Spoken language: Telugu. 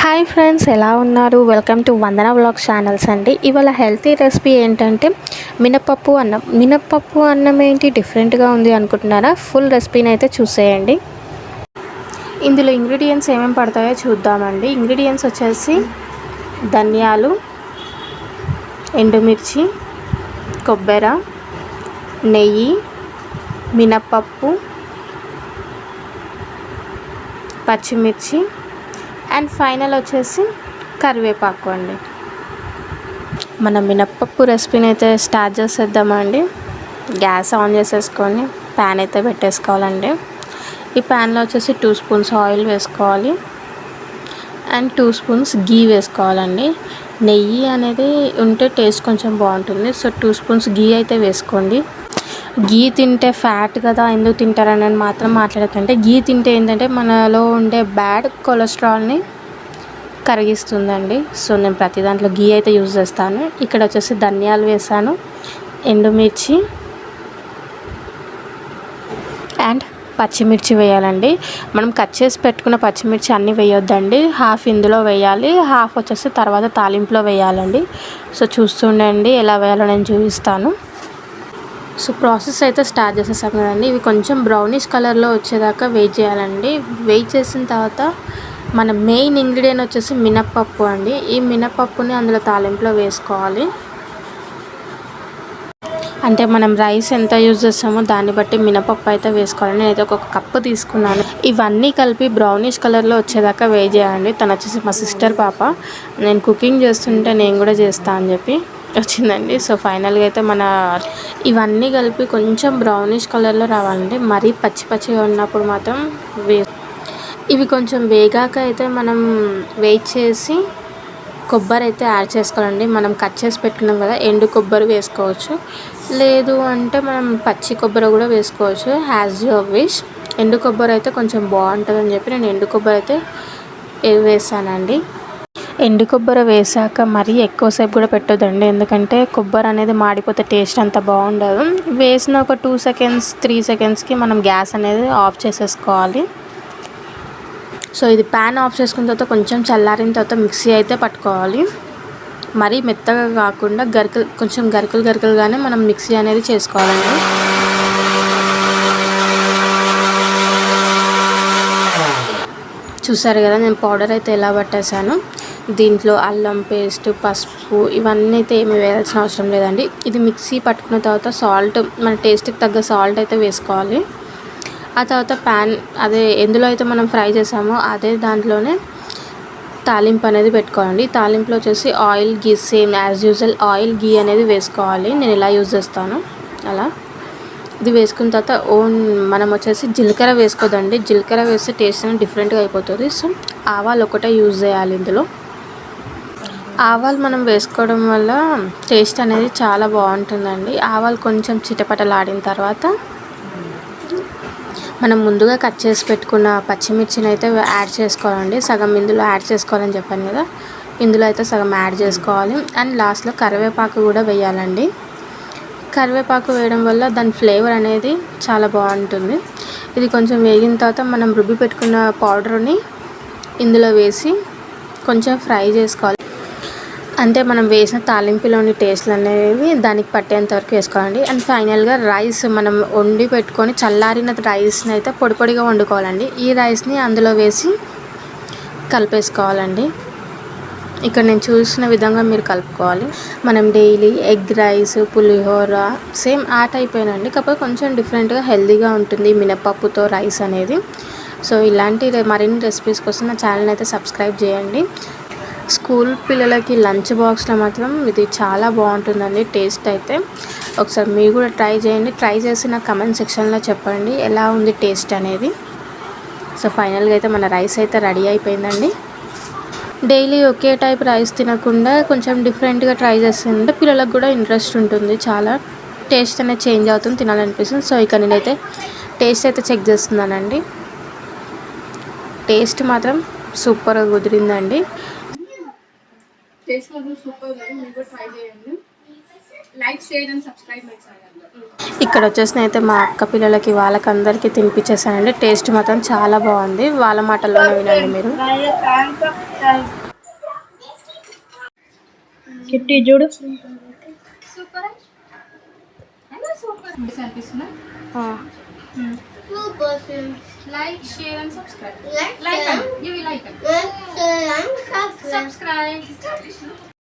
హాయ్ ఫ్రెండ్స్ ఎలా ఉన్నారు? Welcome to Vandana blog channels అండి. ఇవాళ హెల్తీ రెసిపీ ఏంటంటే మినపప్పు అన్నం. మినపప్పు అన్నం ఏంటి? డిఫరెంట్గా ఉంది అనుకుంటున్నారా? ఫుల్ రెసిపీని అయితే చూసేయండి. ఇందులో ఇంగ్రీడియంట్స్ ఏమేమి పడతాయో చూద్దామండి. ఇంగ్రీడియంట్స్ వచ్చేసి ధనియాలు ఎండుమిర్చి కొబ్బరి నెయ్యి మినప్పప్పు పచ్చిమిర్చి అండ్ ఫైనల్ వచ్చేసి కరివేపాకు అండి. మన మినప్పప్పు రెసిపీని అయితే స్టార్ట్ చేసేద్దామండి. గ్యాస్ ఆన్ చేసేసుకొని ప్యాన్ అయితే పెట్టేసుకోవాలండి. ఈ ప్యాన్లో వచ్చేసి టూ స్పూన్స్ ఆయిల్ వేసుకోవాలి. అండ్ టూ స్పూన్స్ గీ వేసుకోవాలండి. నెయ్యి అనేది ఉంటే టేస్ట్ కొంచెం బాగుంటుంది. సో టూ స్పూన్స్ గీ అయితే వేసుకోండి. గీ తింటే ఫ్యాట్ కదా ఎందుకు తింటారని మాత్రం మాట్లాడకంటే గీ తింటే ఏంటంటే మనలో ఉండే బ్యాడ్ కొలెస్ట్రాల్ని కరిగిస్తుందండి. సో నేను ప్రతి దాంట్లో గీ అయితే యూజ్ చేస్తాను. ఇక్కడ వచ్చేసి ధనియాలు వేసాను ఎండుమిర్చి అండ్ పచ్చిమిర్చి వేయాలండి. మనం కట్ చేసి పెట్టుకున్న పచ్చిమిర్చి అన్నీ వేయొద్దండి. హాఫ్ ఇందులో వేయాలి హాఫ్ వచ్చేసి తర్వాత తాలింపులో వేయాలండి. సో చూస్తుండండి ఎలా వేయాలో నేను చూపిస్తాను. సో ప్రాసెస్ అయితే స్టార్ట్ చేసేసాం కదండి. ఇవి కొంచెం బ్రౌనిష్ కలర్లో వచ్చేదాకా వెయిట్ చేయాలండి. వెయిట్ చేసిన తర్వాత మన మెయిన్ ఇంగ్రీడియంట్ వచ్చేసి మినప్పప్పు అండి. ఈ మినప్పప్పుని అందులో తాలింపులో వేసుకోవాలి. అంటే మనం రైస్ ఎంత యూజ్ చేస్తామో దాన్ని బట్టి మినపప్పు అయితే వేసుకోవాలి నేనైతే ఒక కప్పు తీసుకున్నాను. ఇవన్నీ కలిపి బ్రౌనిష్ కలర్లో వచ్చేదాకా వేయి చేయండి తను వచ్చేసి మా సిస్టర్ పాప. నేను కుకింగ్ చేస్తుంటే నేను కూడా చేస్తా అని చెప్పి. వచ్చిందండి. సో ఫైనల్గా అయితే మన ఇవన్నీ కలిపి కొంచెం బ్రౌనిష్ కలర్లో రావాలండి. మరీ పచ్చి పచ్చిగా ఉన్నప్పుడు మాత్రం వే ఇవి కొంచెం వేగాక అయితే మనం వెయిట్ చేసి కొబ్బరి అయితే యాడ్ చేసుకోవాలండి. మనం కట్ చేసి పెట్టుకున్నాం కదా ఎండు కొబ్బరి వేసుకోవచ్చు. లేదు అంటే మనం పచ్చి కొబ్బరి కూడా వేసుకోవచ్చు. As your wish. ఎండు కొబ్బరి అయితే కొంచెం బాగుంటుందని చెప్పి నేను ఎండు కొబ్బరి అయితే వేసానండి. ఎండు కొబ్బరి వేసాక మరీ ఎక్కువసేపు కూడా పెట్టొద్దండి. ఎందుకంటే కొబ్బరి అనేది మాడిపోతే టేస్ట్ అంత బాగుండదు. వేసిన ఒక టూ సెకండ్స్ త్రీ సెకండ్స్కి మనం గ్యాస్ అనేది ఆఫ్ చేసేసుకోవాలి. సో ఇది ప్యాన్ ఆఫ్ చేసుకున్న తర్వాత కొంచెం చల్లారిన తర్వాత మిక్సీ అయితే పట్టుకోవాలి. మరీ మెత్తగా కాకుండా గరికలు కొంచెం గరికలు గరికలుగానే మనం మిక్సీ అనేది చేసుకోవాలండి. చూసారు కదా నేను పౌడర్ అయితే ఎలా పట్టేశాను. దీంట్లో అల్లం పేస్ట్ పసుపు ఇవన్నీ అయితే ఏమి వేయాల్సిన అవసరం లేదండి. ఇది మిక్సీ పట్టుకున్న తర్వాత సాల్ట్ మన టేస్ట్కి తగ్గ సాల్ట్ అయితే వేసుకోవాలి. ఆ తర్వాత ప్యాన్ అదే ఎందులో అయితే మనం ఫ్రై చేసామో అదే దాంట్లోనే తాలింపు అనేది పెట్టుకోవాలండి. తాలింపులో వచ్చేసి oil ghee same as usual oil ghee అనేది వేసుకోవాలి. నేను ఇలా యూజ్ చేస్తాను. అలా. ఇది వేసుకున్న తర్వాత ఓన్ మనం వచ్చేసి జీలకర్ర వేసుకోదండి. జీలకర్ర వేస్తే టేస్ట్ అనేది డిఫరెంట్గా అయిపోతుంది. సో ఆవాలు ఒకటే యూజ్ చేయాలి ఇందులో. ఆవాలు మనం వేసుకోవడం వల్ల టేస్ట్ అనేది చాలా బాగుంటుందండి. ఆవాలు కొంచెం చిటపటలాడిన తర్వాత మనం ముందుగా కట్ చేసి పెట్టుకున్న పచ్చిమిర్చిని అయితే యాడ్ చేసుకోవాలండి. సగం ఇందులో యాడ్ చేసుకోవాలని చెప్పాను కదా ఇందులో అయితే సగం యాడ్ చేసుకోవాలి. అండ్ లాస్ట్లో కరివేపాకు కూడా వేయాలండి. కరివేపాకు వేయడం వల్ల దాని ఫ్లేవర్ అనేది చాలా బాగుంటుంది. ఇది కొంచెం వేగిన తర్వాత మనం రుబ్బి పెట్టుకున్న పౌడర్ని ఇందులో వేసి కొంచెం ఫ్రై చేసుకోవాలి. అంటే మనం వేసిన తాలింపులోని టేస్ట్లు అనేవి దానికి పట్టేంత వరకు వేసుకోవాలండి. అండ్ ఫైనల్గా రైస్ మనం వండి పెట్టుకొని చల్లారిన రైస్ని అయితే పొడి పొడిగా వండుకోవాలండి. ఈ రైస్ని అందులో వేసి కలిపేసుకోవాలండి. ఇక్కడ నేను చూసిన విధంగా మీరు కలుపుకోవాలి. మనం డైలీ ఎగ్ రైస్ పులిహోర సేమ్ ఆ టైప్ అయినండి కాకపోతే కొంచెం డిఫరెంట్గా హెల్తీగా ఉంటుంది మినపప్పుతో రైస్ అనేది. సో ఇలాంటి మరిన్ని రెసిపీస్ కోసం నా ఛానల్ అయితే సబ్స్క్రైబ్ చేయండి. స్కూల్ పిల్లలకి లంచ్ బాక్స్లో మాత్రం ఇది చాలా బాగుంటుందండి టేస్ట్ అయితే. ఒకసారి మీరు కూడా ట్రై చేయండి. ట్రై చేసి నా కమెంట్ సెక్షన్లో చెప్పండి ఎలా ఉంది టేస్ట్ అనేది. సో ఫైనల్గా అయితే మన రైస్ అయితే రెడీ అయిపోయిందండి. డైలీ ఒకే టైప్ రైస్ తినకుండా కొంచెం డిఫరెంట్గా ట్రై చేస్తుంటే పిల్లలకు కూడా ఇంట్రెస్ట్ ఉంటుంది చాలా టేస్ట్ అనేది చేంజ్ అవుతుంది తినాలనిపిస్తుంది. సో ఇక నేనైతే టేస్ట్ అయితే చెక్ చేస్తున్నానండి. టేస్ట్ మాత్రం సూపర్గా కుదిరిందండి. టేస్ట్ మాత్రం సూపర్ ఉంది. మీరు కూడా ట్రై చేయండి. Like, share, and subscribe my channel. ఇక్కడ వచ్చేసిన అయితే మా అక్క పిల్లలకి వాళ్ళకందరికీ తినిపించేసానండి టేస్ట్ మాత్రం చాలా బాగుంది. వాళ్ళ మాటల్లోనే వినండి మీరు. కిట్టి చూడు. Two persons. Like, share and subscribe. Like, like and give a like. And share and subscribe. Subscribe.